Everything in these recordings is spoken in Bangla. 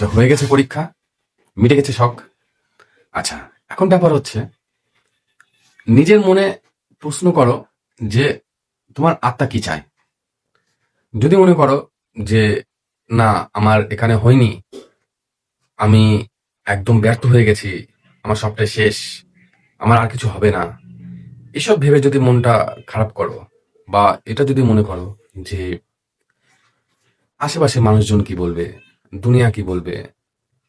তো হয়ে গেছে পরীক্ষা? মিটে গেছে শখ? আচ্ছা এখন ব্যাপার হচ্ছে, নিজের মনে প্রশ্ন করো যে, তোমার আত্মা কি চায়? যদি মনে করো যে, না, আমার এখানে হয়নি, আমি একদম ব্যর্থ হয়ে গেছি, আমার সবটাই শেষ, আমার আর কিছু হবে না, এসব ভেবে যদি মনটা খারাপ করো, বা এটা যদি মনে করো যে আশেপাশে মানুষজন কি বলবে? দুনিয়া কি বলবে?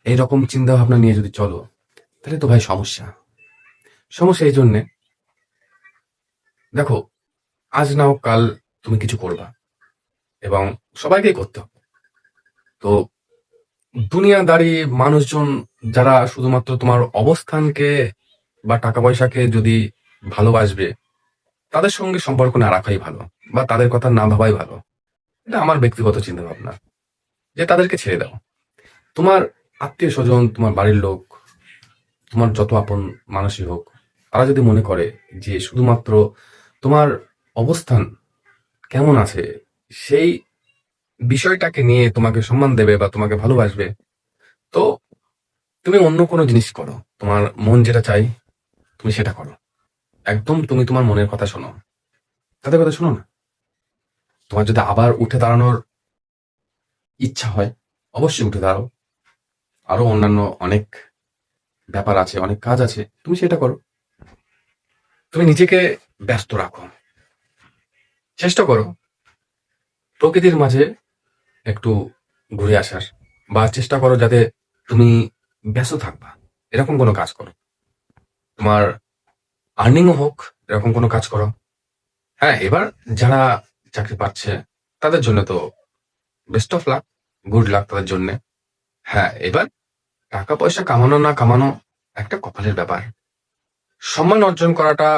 এইরকম চিন্তা ভাবনা নিয়ে যদি চলো, তাহলে তো ভাই সমস্যা। সমস্যা এই জন্যে, দেখো, আজ না হোক কাল তুমি কিছু করবা, এবং সবাইকেই করতে হবে। তো দুনিয়াদারি মানুষজন যারা শুধুমাত্র তোমার অবস্থানকে বা টাকা পয়সাকে যদি ভালোবাসবে, তাদের সঙ্গে সম্পর্ক না রাখাই ভালো, বা তাদের কথা না ভাবাই ভালো। এটা আমার ব্যক্তিগত চিন্তা ভাবনা যে তাদেরকে ছেড়ে দাও। তোমার আত্মীয় স্বজন, তোমার বাড়ির লোক, তোমার যত আপন মানুষই হোক, তারা যদি মনে করে যে শুধুমাত্র তোমার অবস্থান কেমন আছে, সেই বিষয়টাকে নিয়ে তোমাকে সম্মান দেবে বা তোমাকে ভালোবাসবে, তো তুমি অন্য কোনো জিনিস করো। তোমার মন যেটা চাই, তুমি সেটা করো। একদম তুমি তোমার মনের কথা শোনো। তাদের কথা শোনো না। তোমার যদি আবার উঠে দাঁড়ানোর ইচ্ছা হয়, অবশ্যই উঠে দাঁড়াও। আরও অন্যান্য অনেক ব্যাপার আছে, অনেক কাজ আছে, তুমি সেটা করো। তুমি নিজেকে ব্যস্ত রাখো। চেষ্টা করো প্রকৃতির মাঝে একটু ঘুরে আসার, বা চেষ্টা করো যাতে তুমি ব্যস্ত থাকবা। এরকম কোনো কাজ করো। তোমার আর্নিংও হোক, এরকম কোনো কাজ করো। হ্যাঁ এবার যারা চাকরি পাচ্ছে, তাদের জন্য তো best of luck good luck তাদের জন্য। হ্যাঁ এবার টাকা পয়সা কামানো না কামানো একটা কপালের ব্যাপার। সম্মান অর্জন করাটা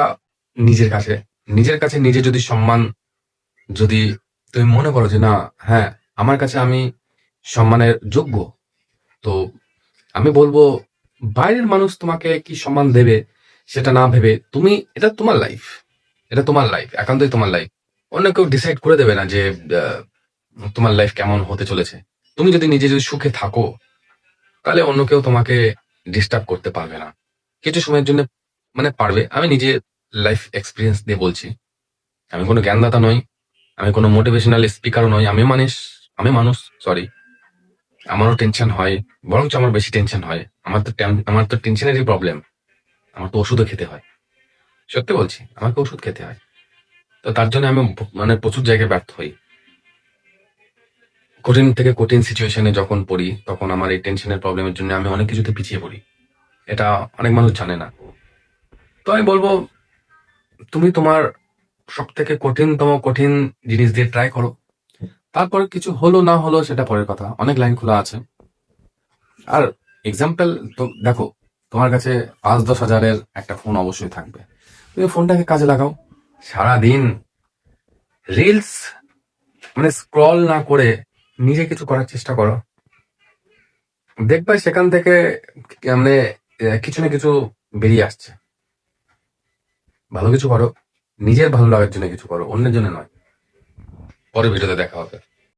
নিজের কাছে। নিজের কাছে নিজে যদি সম্মান, যদি তুমি মনে করো যে না হ্যাঁ আমার কাছে আমি সম্মানের যোগ্য, তো আমি বলব বাইরের মানুষ তোমাকে কি সম্মান দেবে সেটা না ভেবে তুমি, এটা তোমার লাইফ এটা তোমার লাইফ একান্তই তোমার লাইফ অন্য কেউ ডিসাইড করে দেবে না যে তোমার লাইফ কেমন হতে চলেছে। তুমি যদি নিজে যদি সুখে থাকো, তাহলে অন্য কেউ তোমাকে ডিস্টার্ব করতে পারবে না। কিছু সময়ের জন্য মানে পারবে। আমি নিজে লাইফ এক্সপিরিয়েন্স দিয়ে বলছি। আমি কোনো জ্ঞানদাতা নই, আমি কোনো মোটিভেশনাল স্পিকারও নই। আমি মানুষ আমি মানুষ সরি আমারও টেনশন হয়, বরঞ্চ আমার বেশি টেনশন হয়। আমার তো আমার তো টেনশনেরই প্রবলেম আমার তো ওষুধও খেতে হয়। সত্যি বলছি, আমাকে ওষুধ খেতে হয়। তো তার জন্য আমি মানে প্রচুর জায়গায় ব্যর্থ হই। কঠিন থেকে কঠিন সিচুয়েশনে যখন পড়ি, তখন আমার এই টেনশনের প্রবলেমের জন্য আমি অনেক কিছুতে পিছিয়ে পড়ি। এটা অনেক মানুষ জানে না। তো আমি বলব, তুমি তোমার সব থেকে কঠিনতম কঠিন জিনিস দিয়ে ট্রাই করো। তারপর কিছু হলো না হলো সেটা পরের কথা। অনেক লাইন খোলা আছে। আর এক্সাম্পল তো দেখো, তোমার কাছে পাঁচ দশ হাজারের একটা ফোন অবশ্যই থাকবে। তুমি ফোনটাকে কাজে লাগাও। সারাদিন রিলস মানে স্ক্রল না করে নিজে কিছু করার চেষ্টা করো। দেখবে সেখান থেকে মানে কিছু না কিছু বেরিয়ে আসছে। ভালো কিছু করো, নিজের ভালো লাগার জন্য কিছু করো, অন্যের জন্য নয়। পরে ভিডিওতে দেখা হবে।